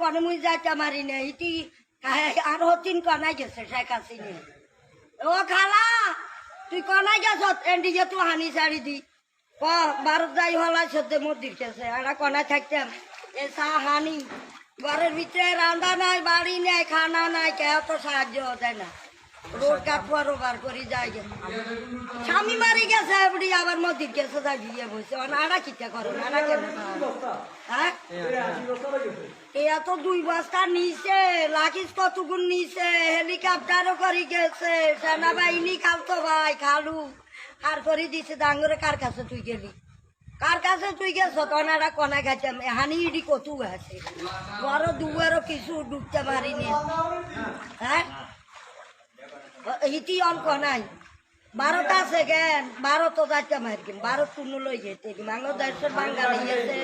কনে মুই যাইতে মারি না, ইতি আর হতিন কনাই গেছে শেখ হাসিনে। ও খালা, তুই কনাই গেছ এন্ডি যে তুই হানি শাড়ি দি। ক ভারত যাই হলাই সত্যি মোর দিচ্ছে আর কনায় থাকতাম এ চা হানি, ঘরের ভিতরে রান্না নাই, বাড়ি নাই, খানা নাই কেউ তো সাহায্য দেয় না। রোড কাটুয়ারও বার করি গে। স্বামী মারি গেছে এবারে আবার মন্দির গেছে তাই বিয়ে বসে। আনা কিটা করে? আনা কেন হ্যাঁ? এ এত দুই বস্তা নিছে লাখিস কতগুণ নিছে, হেলিকপ্টারও করে গেছে, সেনাবাহিনী খালতো ভাই, খালু। আর করে দিছে, ডাঙ্গরে কার কাছে তুই গেলি? কার কাছে তুই গেছ? কনারা কনা খাইতাম হানি ইডি কতু আছে? বড় দুয়ারও কিছু ডুবতে পারিনি। হ্যাঁ? হিতি অঙ্ক নাই ভারত আছে কেন ভারত যাইতে মারকিম ভারত কোনো লই যেতে বাংলাদেশের বাঙালি আছে